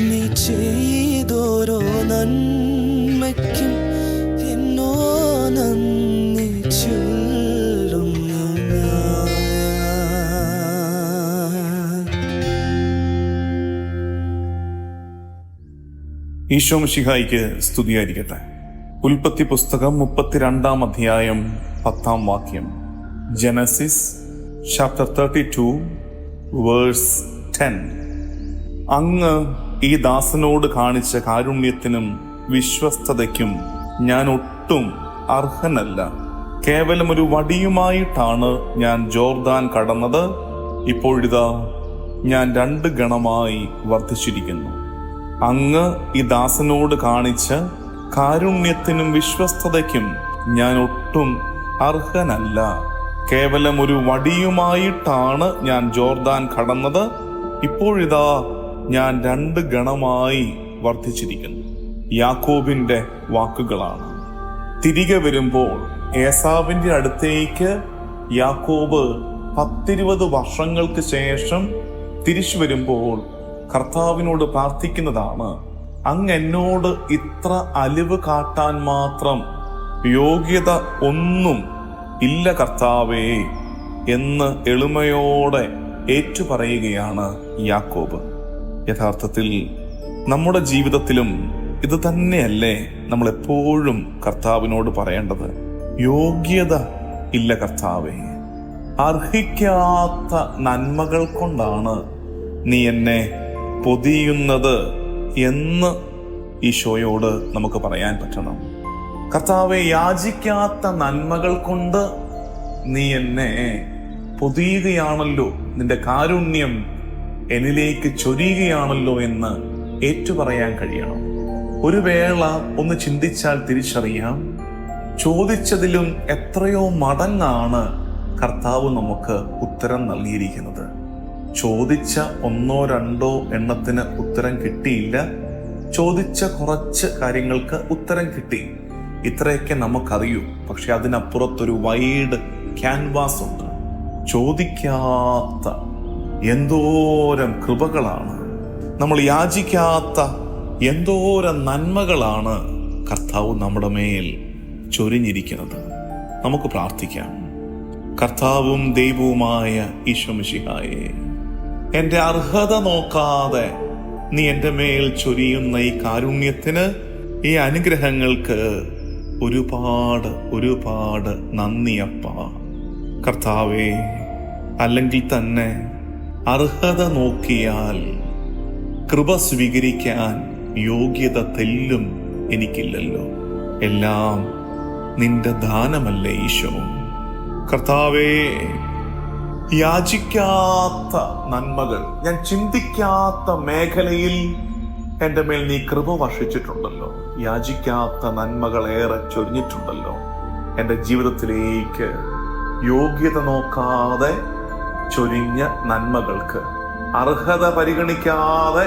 നീ ചെയ്തോരോ നന്മയ്ക്കും എന്നോ ഈശോ മിഷിഹായിക്ക് സ്തുതിയായിരിക്കട്ടെ. ഉൽപ്പത്തി പുസ്തകം മുപ്പത്തിരണ്ടാം അധ്യായം പത്താം വാക്യം. Genesis chapter thirty two verse ten. അങ്ങ് ഈ ദാസനോട് കാണിച്ച കാരുണ്യത്തിനും വിശ്വസ്തതയ്ക്കും ഞാൻ ഒട്ടും അർഹനല്ല. കേവലം ഒരു വടിയുമായിട്ടാണ് ഞാൻ ജോർദാൻ കടന്നത്. ഇപ്പോഴിതാ ഞാൻ രണ്ട് ഗണമായി വർദ്ധിച്ചിരിക്കുന്നു. അങ്ങ് ഈ ദാസനോട് കാണിച്ച കാരുണ്യത്തിനും വിശ്വസ്തതയ്ക്കും ഞാൻ ഒട്ടും അർഹനല്ല. കേവലം ഒരു വടിയുമായിട്ടാണ് ഞാൻ ജോർദാൻ കടന്നത്. ഇപ്പോഴിതാ ഞാൻ രണ്ട് ഗണമായി വർദ്ധിച്ചിരിക്കുന്നു. യാക്കോബിന്റെ വാക്കുകളാണ്. തിരികെ വരുമ്പോൾ ഏസാവിന്റെ അടുത്തേക്ക് യാക്കോബ് പത്തിരുപത് വർഷങ്ങൾക്ക് ശേഷം തിരിച്ചു വരുമ്പോൾ കർത്താവിനോട് പ്രാർത്ഥിക്കുന്നതാണ് അങ്ങ് എന്നോട് ഇത്ര അലിവ് കാട്ടാൻ മാത്രം യോഗ്യത ഒന്നും ഇല്ല കർത്താവേ എന്ന് എളിമയോടെ ഏറ്റുപറയുകയാണ് യാക്കോബ്. യഥാർത്ഥത്തിൽ നമ്മുടെ ജീവിതത്തിലും ഇത് തന്നെയല്ലേ നമ്മൾ എപ്പോഴും കർത്താവിനോട് പറയേണ്ടത്? യോഗ്യത ഇല്ല കർത്താവേ. അർഹിക്കാത്ത നന്മകൾ കൊണ്ടാണ് നീ എന്നെ പൊതിയുന്നത് എന്ന് ഈശോയോട് നമുക്ക് പറയാൻ പറ്റണം. കർത്താവെ യാചിക്കാത്ത നന്മകൾ കൊണ്ട് നീ എന്നെ പൊതിയുകയാണല്ലോ. നിന്റെ കാരുണ്യം എന്നിലേക്ക് ചൊരിയുകയാണല്ലോ എന്ന് ഏറ്റുപറയാൻ കഴിയണം. ഒരു വേള ഒന്ന് ചിന്തിച്ചാൽ തിരിച്ചറിയാം. ചോദിച്ചതിലും എത്രയോ മടങ്ങാണ് കർത്താവ് നമുക്ക് ഉത്തരം നൽകിയിരിക്കുന്നത്. ചോദിച്ച ഒന്നോ രണ്ടോ എണ്ണത്തിന് ഉത്തരം കിട്ടിയില്ല. ചോദിച്ച കുറച്ച് കാര്യങ്ങൾക്ക് ഉത്തരം കിട്ടി. ഇത്രയൊക്കെ നമുക്കറിയൂ. പക്ഷെ അതിനപ്പുറത്തൊരു വൈഡ് ക്യാൻവാസ് ഉണ്ട്. ചോദിക്കാത്ത എന്തോരം കൃപകളാണ്. നമ്മൾ യാചിക്കാത്ത എന്തോരം നന്മകളാണ് കർത്താവ് നമ്മുടെ മേൽ ചൊരിഞ്ഞിരിക്കുന്നത്. നമുക്ക് പ്രാർത്ഥിക്കാം. കർത്താവും ദൈവവുമായ ഈശ്വമിഷിഹായെ എന്റെ അർഹത നോക്കാതെ നീ എന്റെ മേൽ ചൊരിയുന്ന ഈ കാരുണ്യത്തിന് ഈ അനുഗ്രഹങ്ങൾക്ക് ഒരുപാട് ഒരുപാട് നന്ദിയപ്പ കർത്താവേ അല്ലെങ്കിൽ തന്നെ അർഹത നോക്കിയാൽ കൃപ സ്വീകരിക്കാൻ യോഗ്യത തെല്ലും എനിക്കില്ലല്ലോ. എല്ലാം നിന്റെ ദാനമല്ല ഈശോ. കർത്താവേ യാചിക്കാത്ത നന്മകൾ ഞാൻ ചിന്തിക്കാത്ത മേഖലയിൽ എന്റെ മേൽ നീ കൃപ വർഷിച്ചിട്ടുണ്ടല്ലോ. യാചിക്കാത്ത നന്മകൾ ഏറെ ചൊരിഞ്ഞിട്ടുണ്ടല്ലോ. എന്റെ ജീവിതത്തിലേക്ക് യോഗ്യത നോക്കാതെ ചൊരിഞ്ഞ നന്മകൾക്ക് അർഹത പരിഗണിക്കാതെ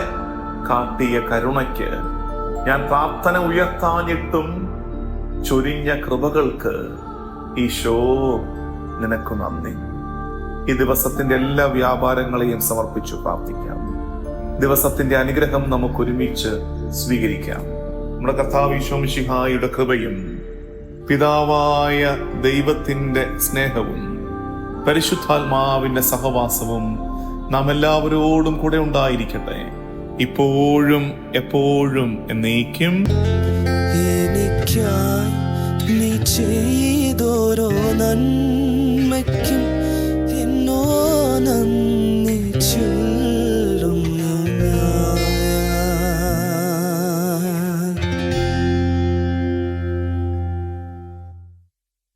കാട്ടിയ കരുണയ്ക്ക് ഞാൻ പ്രാർത്ഥന ഉയർത്താഞ്ഞിട്ടും ചൊരിഞ്ഞ കൃപകൾക്ക് ഈശോ നിനക്ക് നന്ദി. ഈ ദിവസത്തിന്റെ എല്ലാ വ്യാപാരങ്ങളെയും സമർപ്പിച്ചു പ്രാർത്ഥിക്കാം. ദിവസത്തിന്റെ അനുഗ്രഹം നമുക്ക് ഒരുമിച്ച് സ്വീകരിക്കാം. നമ്മുടെ കർത്താവ് ഈശോമിഷിഹായുടെ കൃപയും പിതാവായ ദൈവത്തിന്റെ സ്നേഹവും പരിശുദ്ധാത്മാവിന്റെ സഹവാസവും നാം എല്ലാവരോടും കൂടെ ഉണ്ടായിരിക്കട്ടെ. ഇപ്പോഴും എപ്പോഴും എന്നേക്കും. എനിക്കായി നീ ചെയ്തോരോ നന്മ